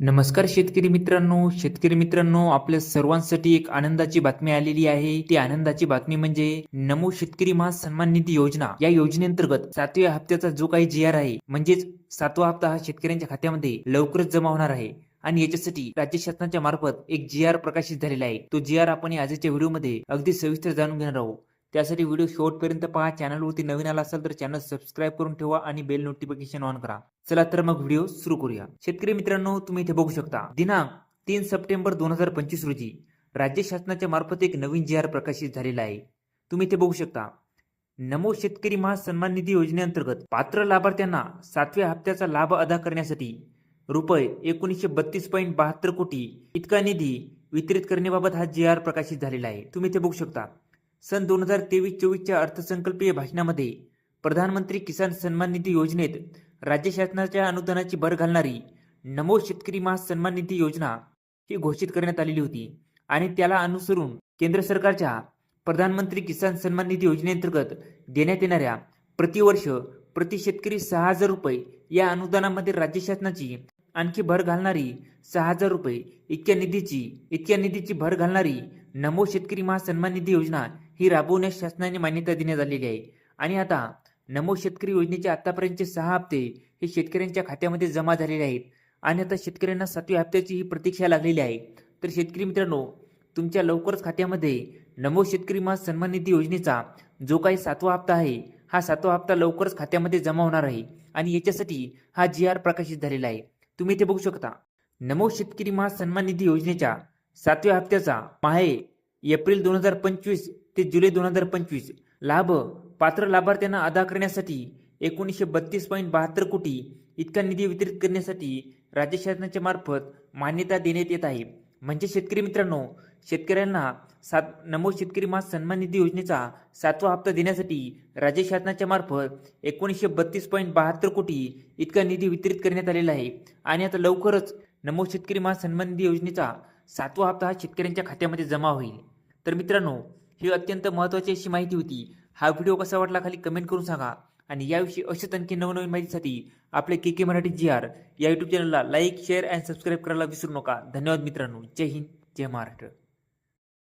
नमस्कार शेतकरी मित्रांनो. शेतकरी मित्रांनो आपल्या सर्वांसाठी एक आनंदाची बातमी आलेली आहे. ती आनंदाची बातमी म्हणजे नमो शेतकरी महा सन्मान निधी योजना. या योजनेअंतर्गत सातव्या हप्त्याचा जो काही जी आर आहे म्हणजेच सातवा हप्ता हा शेतकऱ्यांच्या खात्यामध्ये लवकरच जमा होणार आहे. आणि याच्यासाठी राज्य शासनाच्या मार्फत एक जी आर प्रकाशित झालेला आहे. तो जी आर आपण आजच्या व्हिडिओमध्ये अगदी सविस्तर जाणून घेणार आहोत. त्यासाठी व्हिडिओ शेवटपर्यंत पहा. चॅनलवरती नवीन आला असाल तर चॅनल सबस्क्राईब करून ठेवा आणि बेल नोटिफिकेशन ऑन करा. चला तर मग व्हिडिओ सुरू करूया. शेतकरी मित्रांनो तुम्ही इथे बघू शकता. दिनांक तीन सप्टेंबर दोन हजार पंचवीस रोजी राज्य शासनाच्या मार्फत एक नवीन जी आर प्रकाशित झालेला आहे. तुम्ही इथे बघू शकता. नमो शेतकरी महासन्मान निधी योजनेअंतर्गत पात्र लाभार्थ्यांना सातव्या हप्त्याचा लाभ अदा करण्यासाठी रुपये एकोणीसशे बत्तीस पॉईंट बहात्तर कोटी इतका निधी वितरित करण्याबाबत हा जी आर प्रकाशित झालेला आहे. तुम्ही इथे बघू शकता. सन दोन हजार तेवीस चोवीसच्या अर्थसंकल्पीय भाषणामध्ये प्रधानमंत्री किसान सन्मान निधी योजनेत राज्य शासनाच्या अनुदानाची भर घालणारी नमो शेतकरी महासन्मान निधी योजना ही घोषित करण्यात आलेली होती. आणि त्याला अनुसरून केंद्र सरकारच्या प्रधानमंत्री किसान सन्मान निधी योजनेअंतर्गत देण्यात येणाऱ्या प्रतिवर्ष प्रति शेतकरी सहा हजार रुपये या अनुदानामध्ये राज्य शासनाची आणखी भर घालणारी सहा हजार रुपये इतक्या निधीची इतक्या निधीची भर घालणारी नमो शेतकरी महासन्मान निधी योजना ही राबवण्यास शासनाने मान्यता देण्यात आलेली आहे. आणि आता नमो शेतकरी योजनेचे आतापर्यंतचे सहा हप्ते हे शेतकऱ्यांच्या खात्यामध्ये जमा झालेले आहेत. आणि आता शेतकऱ्यांना सातव्या हप्त्याची ही प्रतीक्षा लागलेली आहे. तर शेतकरी मित्रांनो तुमच्या लवकरच खात्यामध्ये नमो शेतकरी महा सन्मान निधी योजनेचा जो काही सातवा हप्ता आहे हा सातवा हप्ता लवकरच खात्यामध्ये जमा होणार आहे. आणि याच्यासाठी हा जी आर प्रकाशित झालेला आहे. तुम्ही इथे बघू शकता. नमो शेतकरी महा सन्मान निधी योजनेच्या सातव्या हप्त्याचा माहे एप्रिल दोन हजार पंचवीस ते जुलै दोन हजार पंचवीस लाभ पात्र लाभार्थ्यांना अदा करण्यासाठी एकोणीसशे बत्तीस पॉईंट बहात्तर कोटी इतका निधी वितरित करण्यासाठी राज्य शासनाच्या मार्फत मान्यता देण्यात येत आहे. म्हणजे शेतकरी मित्रांनो शेतकऱ्यांना सात नमो शेतकरी मास सन्मान निधी योजनेचा सातवा हप्ता देण्यासाठी राज्य शासनाच्या मार्फत एकोणीसशे बत्तीस पॉईंट बहात्तर कोटी इतका निधी वितरित करण्यात आलेला आहे. आणि आता लवकरच नमो शेतकरी मास सन्मान निधी योजनेचा सातवा हप्ता हा शेतकऱ्यांच्या खात्यामध्ये जमा होईल. तर मित्रांनो ही अत्यंत महत्त्वाची अशी माहिती होती. हा व्हिडिओ कसा वाटला खाली कमेंट करून सांगा. आणि याविषयी अशाच आणखी नवनवीन माहितीसाठी आपले K K Marathi G R या यूट्यूब चॅनलला लाईक शेअर अँड सबस्क्राईब करायला विसरू नका. धन्यवाद मित्रांनो. जय हिंद. जय महाराष्ट्र.